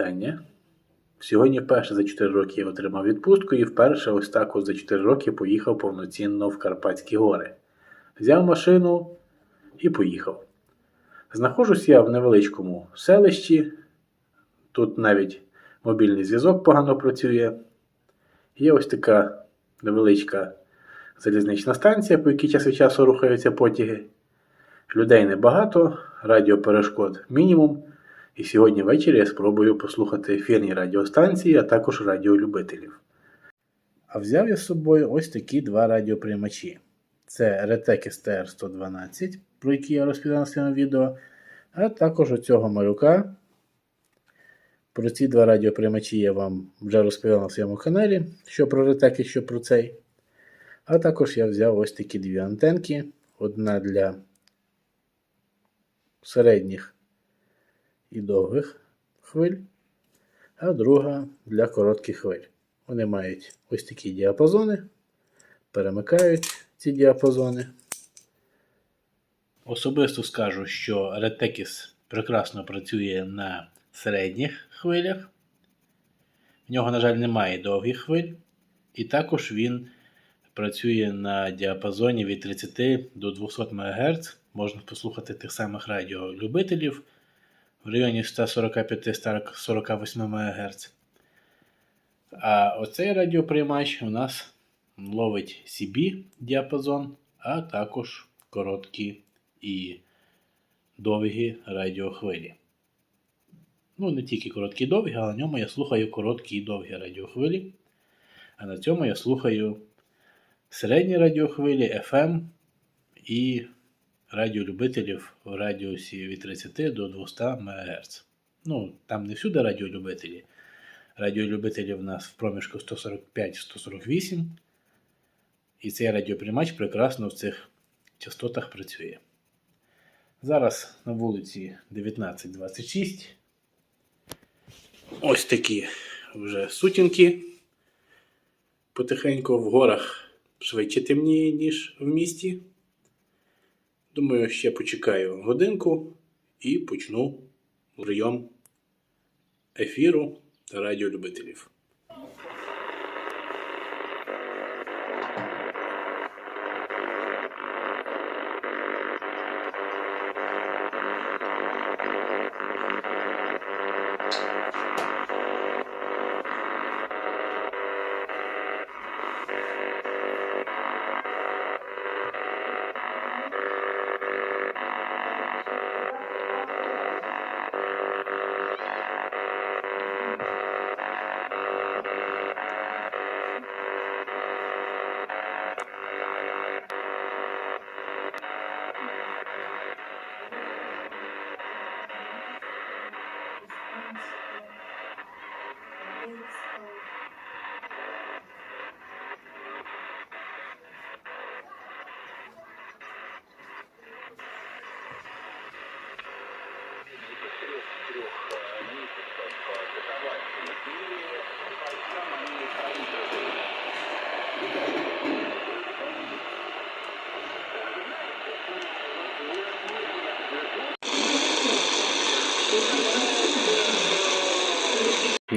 Вітання. Сьогодні вперше за 4 роки я отримав відпустку і вперше ось так ось за 4 роки поїхав повноцінно в Карпатські гори. Взяв машину і поїхав. Знаходжусь я в невеличкому селищі. Тут навіть мобільний зв'язок погано працює. Є ось така невеличка залізнична станція, по якій час від часу рухаються потяги. Людей небагато, радіоперешкод мінімум. І сьогодні ввечері я спробую послухати ефірні радіостанції, а також радіолюбителів. А взяв я з собою ось такі два радіоприймачі. Це Retek STR-112, про який я розповідав на своєму відео, а також оцього малюка. Про ці два радіоприймачі я вам вже розповідав на своєму каналі, що про Retek і що про цей. А також я взяв ось такі дві антенки. Одна для середніх і довгих хвиль, а друга для коротких хвиль. Вони мають ось такі діапазони, перемикають ці діапазони. Особисто скажу, що Retekis прекрасно працює на середніх хвилях. В нього, на жаль, немає довгих хвиль. І також він працює на діапазоні від 30 до 200 МГц. Можна послухати тих самих радіолюбителів в районі 145-148 МГц. А оцей радіоприймач у нас ловить CB діапазон, а також короткі і довгі радіохвилі. Ну, не тільки короткі і довгі, але на ньому я слухаю короткі і довгі радіохвилі. А на цьому я слухаю середні радіохвилі, FM і радіолюбителів в радіусі від 30 до 200 МГц. Ну, там не всюди радіолюбителі. Радіолюбителі в нас в проміжку 145-148. І цей радіоприймач прекрасно в цих частотах працює. Зараз на вулиці 19.26. Ось такі вже сутінки. Потихеньку в горах швидше темніє, ніж в місті. Думаю, ще почекаю годинку і почну прийом ефіру та радіолюбителів.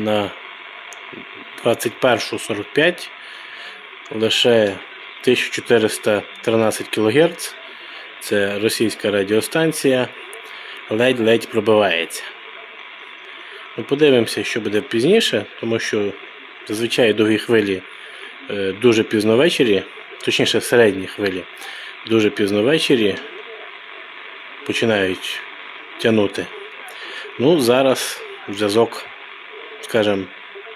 На 21.45 лише 1413 кГц. Це російська радіостанція. Ледь-ледь пробивається. Ми подивимося, що буде пізніше, тому що зазвичай довгі хвилі е, дуже пізно ввечері, точніше середні хвилі, дуже пізно ввечері починають тягнути. Ну, зараз зв'язок, скажімо,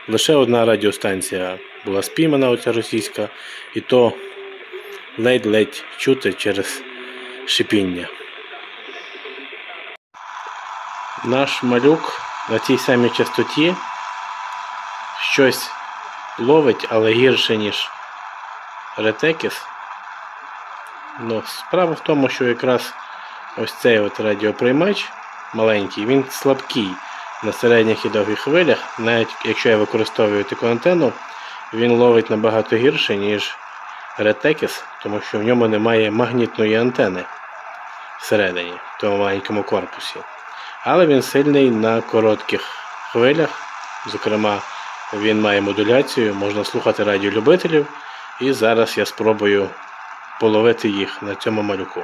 лише одна радіостанція була спіймана, оця російська, і то ледь-ледь чути через шипіння. Наш малюк на тій самій частоті щось ловить, але гірше, ніж ретекіс. Ну, справа в тому, що якраз ось цей от радіоприймач маленький, він слабкий на середніх і довгих хвилях. Навіть якщо я використовую таку антенну, він ловить набагато гірше, ніж ретекіс, тому що в ньому немає магнітної антени всередині, в тому маленькому корпусі. Але він сильний на коротких хвилях. Зокрема, він має модуляцію, можна слухати радіолюбителів. І зараз я спробую половити їх на цьому малюку.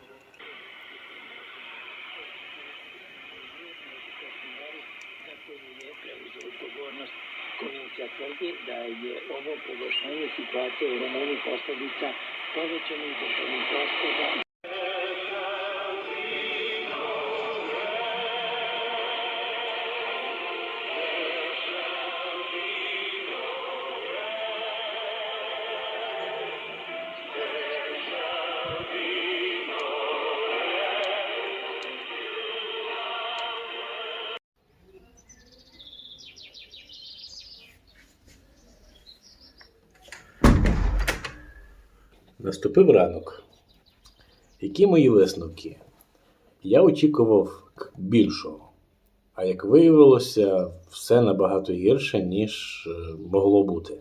anahtarı Masa, masa odgovornost Konvencija tvrdi da je ovo pogoršanje situacije u Rumuniji posljedica povećanih državnih rashoda Наступив ранок. Які мої висновки? Я очікував більшого. А як виявилося, все набагато гірше, ніж е, могло бути.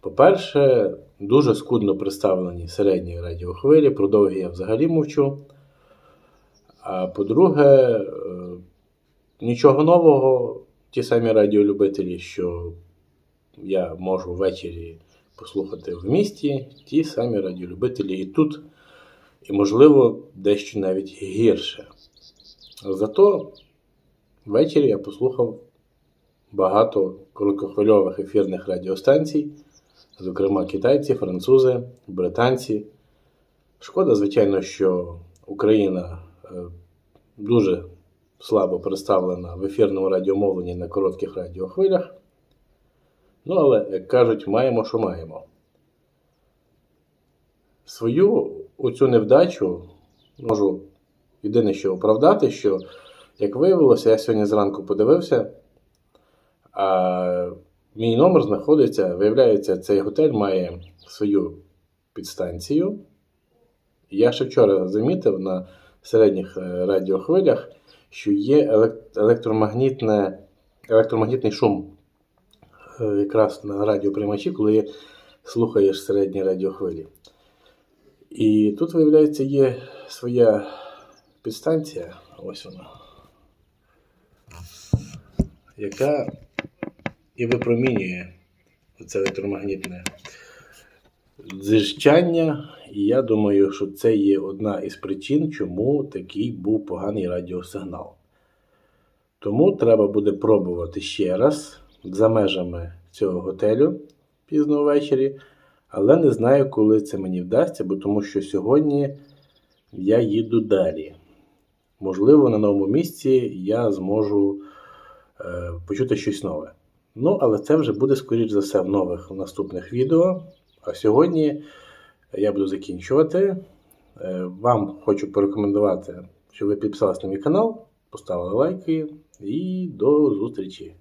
По-перше, дуже скудно представлені середні радіохвилі, про довгі я взагалі мовчу. А по-друге, е, нічого нового, ті самі радіолюбителі, що я можу ввечері послухати в місті, ті самі радіолюбителі і тут, і, можливо, дещо навіть гірше. Зато ввечері я послухав багато короткохвильових ефірних радіостанцій, зокрема китайці, французи, британці. Шкода, звичайно, що Україна е, дуже слабо представлена в ефірному радіомовленні на коротких радіохвилях. Ну, але, як кажуть, маємо, що маємо. Свою оцю невдачу можу єдине, що оправдати, що, як виявилося, я сьогодні зранку подивився, а мій номер знаходиться, виявляється, цей готель має свою підстанцію. Я ще вчора замітив на середніх е, радіохвилях, що є електромагнітне, електромагнітний шум якраз на радіоприймачі, коли слухаєш середні радіохвилі. І тут, виявляється, є своя підстанція, ось вона, яка і випромінює це електромагнітне дзижчання. І я думаю, що це є одна із причин, чому такий був поганий радіосигнал. Тому треба буде пробувати ще раз за межами цього готелю пізно ввечері. Але не знаю, коли це мені вдасться, бо тому що сьогодні я їду далі. можливо, на новому місці я зможу е, почути щось нове. Ну, але це вже буде, скоріш за все, в нових наступних відео. А сьогодні я буду закінчувати. Е, Вам хочу порекомендувати, щоб ви підписалися на мій канал, поставили лайки і до зустрічі!